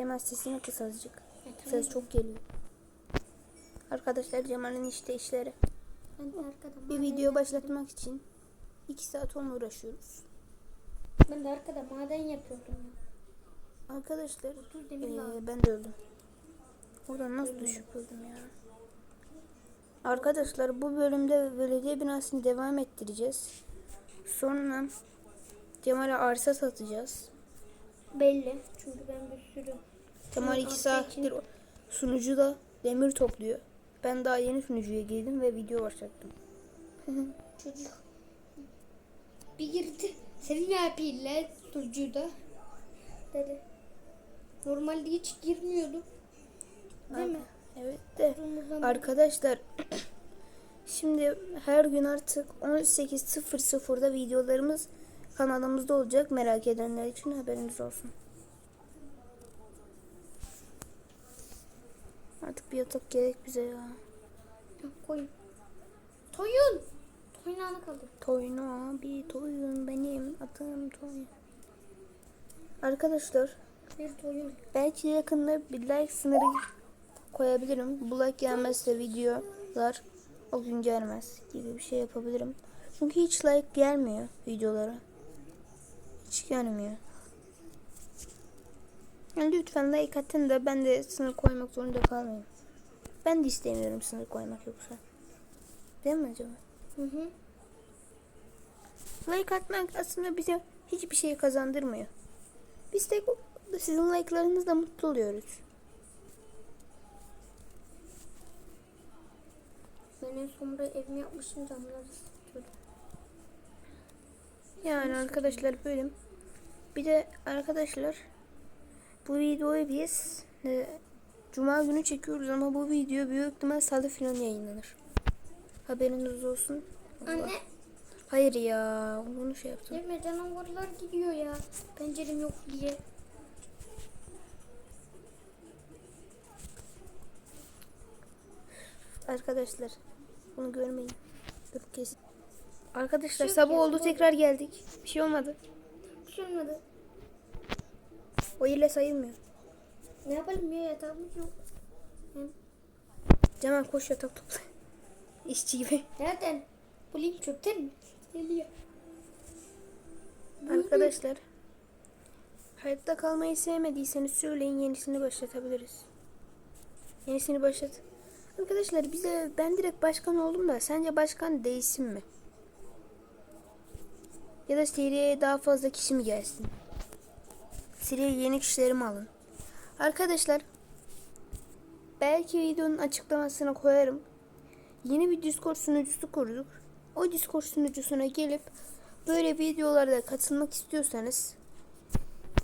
Cemal sesini kıs azıcık. Ses çok geliyor. Arkadaşlar Cemal'in işte işleri. Bir video başlatmak için 2 saat onunla uğraşıyoruz. Ben de arkada maden yapıyordum. ya. Arkadaşlar ee, ben de öldüm. Oradan nasıl düşüp öldüm ya. Arkadaşlar bu bölümde belediye binasını devam ettireceğiz. Sonra Cemal'e arsa satacağız. Belli. Çünkü ben bir sürü Kemal Şu 2 arsa saattir sunucuda demir topluyor. Ben daha yeni sunucuya girdim ve video başlattım. çocuk bir girdi. Sevim abiyle sucuda dedi. Normalde hiç girmiyordu. Değil mi? Evet de arkadaşlar şimdi her gün artık 18.00'da videolarımız kanalımızda olacak. Merak edenler için haberiniz olsun. Artık bir yatak gerek bize ya. Koyun. Toyun. Toyun anı kaldı. Toyun abi toyun benim adım toyun. Arkadaşlar Bir toyun. belki yakında bir like sınırı koyabilirim. Bu like gelmezse videolar o gün gelmez gibi bir şey yapabilirim. Çünkü hiç like gelmiyor videolara. Hiç gelmiyor. Lütfen like atın da ben de sınır koymak zorunda kalmayayım. Ben de istemiyorum sınır koymak yoksa. Değil mi acaba? Hı hı. Like atmak aslında bize hiçbir şey kazandırmıyor. Biz tek sizin like'larınızla mutlu oluyoruz. Ben en son buraya evimi yapmışım camları ısıtıyordum. Yani arkadaşlar bölüm. Bir de arkadaşlar bu videoyu biz e, Cuma günü çekiyoruz ama bu video büyük ihtimal salı falan yayınlanır. Haberiniz olsun. Anne. Hayır ya bunu şey yaptım. Evime canavarlar gidiyor ya. Pencerem yok diye. Arkadaşlar bunu görmeyin. Dur kesin. Arkadaşlar Çok sabah oldu tekrar geldik. Bir şey olmadı. Bir şey olmadı. O ile sayılmıyor. Ne yapalım ya yatağımız yok. Cemal koş yatak topla. İşçi gibi. nereden? Bulayım çöpten mi? Geliyor. Arkadaşlar hayatta kalmayı sevmediyseniz söyleyin yenisini başlatabiliriz. Yenisini başlat. Arkadaşlar bize ben direkt başkan oldum da sence başkan değilsin mi? Ya da seriye daha fazla kişi mi gelsin? Seriye yeni kişileri mi alın? Arkadaşlar belki videonun açıklamasına koyarım. Yeni bir Discord sunucusu kurduk. O Discord sunucusuna gelip böyle videolarda katılmak istiyorsanız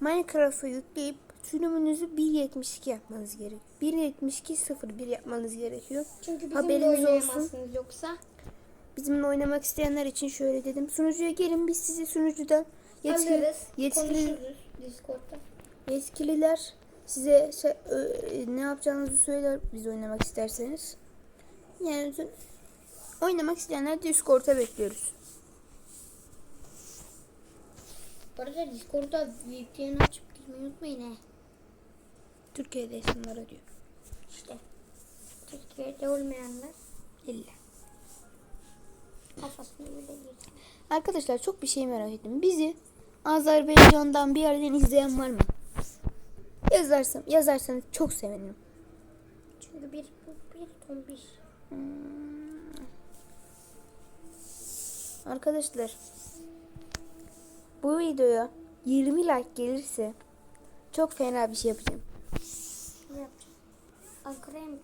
Minecraft'ı yükleyip sürümünüzü 1.72 yapmanız gerek. 1.72.01 yapmanız gerekiyor. Çünkü bizim Haberiniz olsun. yoksa. Bizimle oynamak isteyenler için şöyle dedim. Sunucuya gelin biz sizi sunucudan yetkili, Alırız. yetkili, Discord'da. yetkililer size şey, ne yapacağınızı söyler biz oynamak isterseniz. Yani oynamak isteyenler Discord'a bekliyoruz. Bu arada Discord'da VPN açıp girmeyi unutmayın he. Türkiye'de insanlara diyor. İşte. Türkiye'de olmayanlar İlla. Kafasını. Arkadaşlar çok bir şey merak ettim. Bizi Azerbaycan'dan bir yerden izleyen var mı? Yazarsam, yazarsanız çok sevinirim. Çünkü bir bu bir tombiş. Arkadaşlar bu videoya 20 like gelirse çok fena bir şey yapacağım. Ne yapacağım? Ankara'ya mı?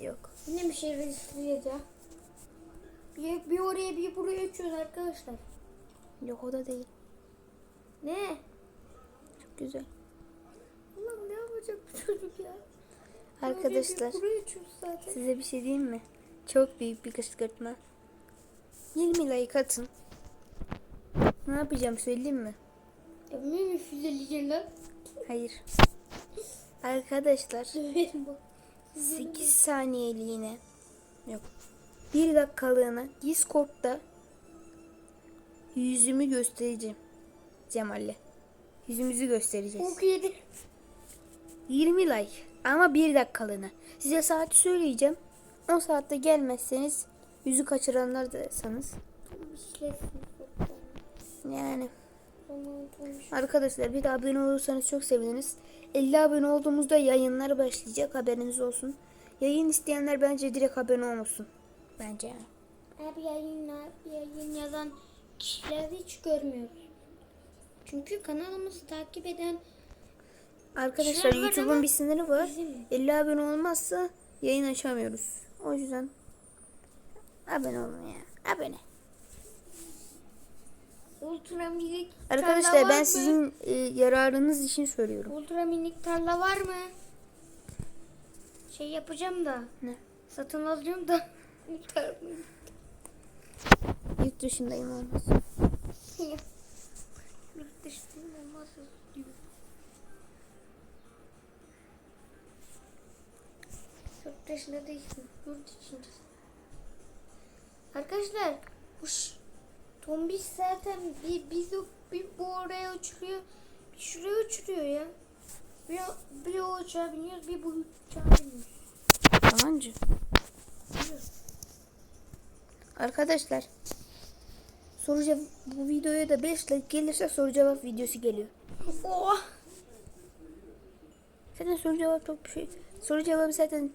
Yok. Yine bir şey rejistreyeceğiz ya. Bir, bir oraya bir buraya uçuyoruz arkadaşlar. Yok o da değil. Ne? Çok güzel. Ulan ne yapacak bu çocuk ya? Arkadaşlar size bir şey diyeyim mi? Çok büyük bir kışkırtma. 20 like atın. Ne yapacağım söyleyeyim mi? Evime mi füzeleyeceksin lan? Hayır. Arkadaşlar Döverim bak. 8 saniyeliğine yok 1 dakikalığına Discord'da yüzümü göstereceğim Cemal'le. Yüzümüzü göstereceğiz. Yedi. 20 like ama 1 dakikalığına. Size saati söyleyeceğim. 10 saatte gelmezseniz yüzü kaçıranlar. İşlesin. Yani arkadaşlar bir de abone olursanız çok seviniriz. 50 abone olduğumuzda yayınlar başlayacak haberiniz olsun. Yayın isteyenler bence direkt abone olmasın. Bence. Abi yayın, yayın yazan kişileri hiç görmüyoruz. Çünkü kanalımızı takip eden Arkadaşlar YouTube'un bir sınırı var. bizim 50 abone olmazsa yayın açamıyoruz. O yüzden abone olun ya. Abone. ultra minik Arkadaşlar ben mı? sizin e, yararınız için söylüyorum. ultra minik tarla var mı? Şey yapacağım da Ne? satın alacağım da Yurt dışındayım olmaz. Yurt dışındayım olmaz. Yurt dışında değilsin. Yurt içindesin. Arkadaşlar bu tombiş zaten bir, bir, bir bu oraya uçuruyor. Bir şuraya uçuruyor ya. Bir, bir o uçağa biniyoruz bir bu uçağa biniyoruz. Yalancı. Arkadaşlar soru cevap bu videoya da 5 like gelirse soru cevap videosu geliyor. Oh! Zaten soru cevap çok bir şey. Soru cevabı zaten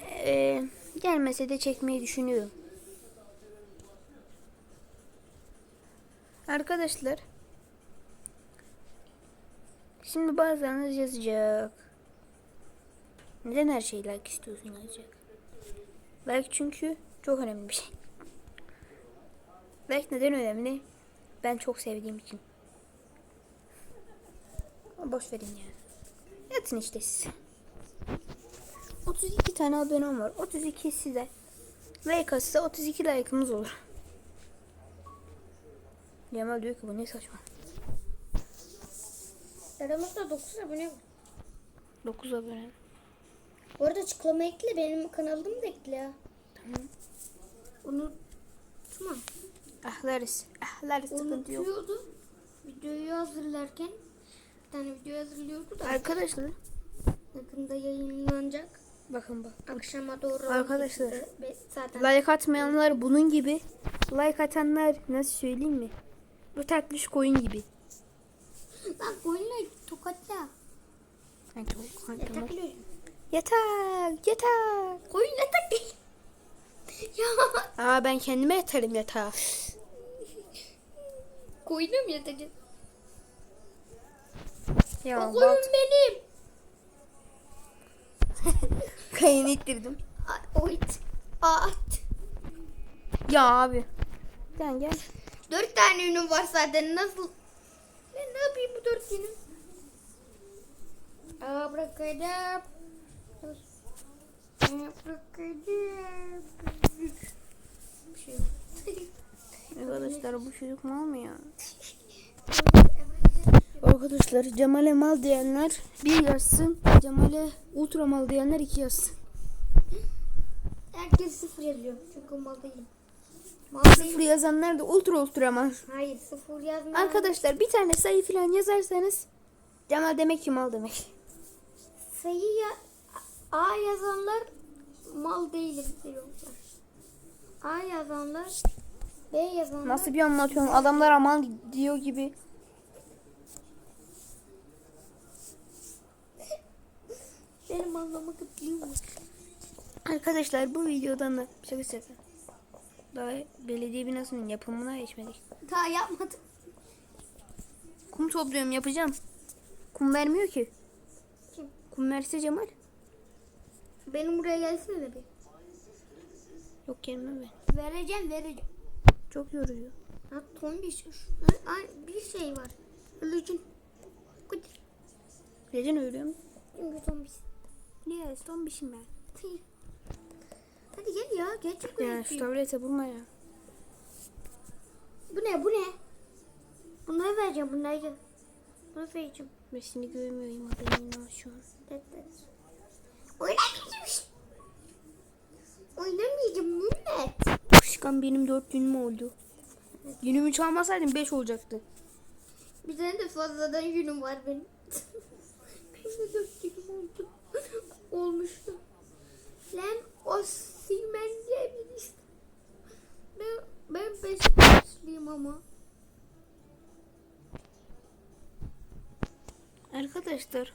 e, gelmese de çekmeyi düşünüyorum. Arkadaşlar şimdi bazılarınız yazacak. Neden her şeyi like istiyorsun yazacak. Like çünkü çok önemli bir şey. Like neden önemli? Ben çok sevdiğim için. Ama Boş verin ya. Yatın işte siz. 32 tane abonem var. 32 size. Like atsa 32 like'ımız olur. Yamal diyor ki bu ne saçma. Aramızda 9 abone var. 9 abone. Bu arada açıklama ekle benim kanalımı da ekle ya. Tamam. Unutma. Ahlarız. Ahlarız sıkıntı yok. Unutuyordu. Videoyu hazırlarken bir tane video hazırlıyordu da Arkadaşlar. yakında yayınlanacak. Bakın bak. Akşama doğru. Arkadaşlar. Zaten Like atmayanlar bunun gibi. Like atanlar nasıl söyleyeyim mi? Bu tatlış koyun gibi. Lan koyunla tokatla. Hangi o? Yataklı. Yatak, yatak. Koyun yatak. Ya Aa ben kendime yatarım yatağa. koyuna mı yatacağız? Ya o koyun benim. Kayını ittirdim. A- O it. At. Ya abi. Sen gel. Dört tane ünüm var zaten nasıl? Ben ne yapayım bu dört ünüm? Abrakadab. Abrakadab. Bir şey yok. Arkadaşlar bu çocuk mal mı ya? Arkadaşlar Cemal'e mal diyenler bir yazsın. Cemal'e ultra mal diyenler iki yazsın. Herkes sıfır yazıyor. Çünkü mal değilim. Mal Sıfır yazanlar da ultra ultra mal. Hayır sıfır yazmıyor. Arkadaşlar bir tane sayı falan yazarsanız Cemal demek ki mal demek. Sayı ya A yazanlar mal değilim diyorlar. A yazanlar B yazanlar Nasıl bir anlatıyorum adamlara mal diyor gibi. benim anlamak biliyor Arkadaşlar bu videodan da şaka şaka. Daha belediye binasının yapımına geçmedik. Daha yapmadım. Kum topluyorum yapacağım. Kum vermiyor ki. Kim? Kum verse Cemal. Benim buraya gelsene bir. Yok gelmem ben. Vereceğim vereceğim. Çok yorucu. Ha ton bir şey. Ay, bir şey var. Ölücün. Neden ölüyorum? Çünkü ton bir. Niye? Bir şey ben. Hadi gel ya. Gel çok Ya şu tablete vurma ya. Bu ne bu ne? Bunları vereceğim bunları. Bunu vereceğim. Ben seni görmüyorum haberin şu an. Evet, evet. Oynamayacağım. Oynamayacağım Mehmet. Çıkan benim dört günüm oldu. Günümü çalmasaydım beş olacaktı. Bir tane de fazladan yünüm var benim. Şimdi dört dilim oldu. Olmuştu. Lan o Simen diye birisi. Ben, ben Beşiktaşlıyım ama. Arkadaşlar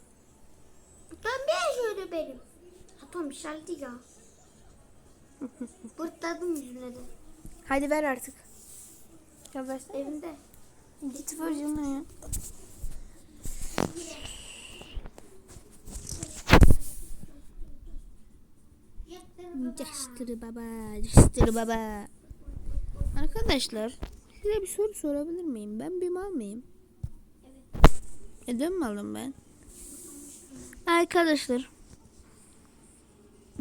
Ben bir şöyle benim. Atom işareti ya. Bırtladım yüzüne de. hadi ver artık. Ya ver. Evimde. Git ver canına ya. Castır baba, castır baba. Arkadaşlar size bir soru sorabilir miyim? Ben bir mal mıyım? Neden malım ben? Arkadaşlar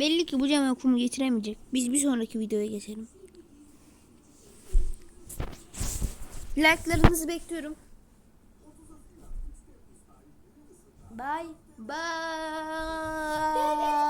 Belli ki bu cam okumu getiremeyecek. Biz bir sonraki videoya geçelim. Like'larınızı bekliyorum. Bye. Bye.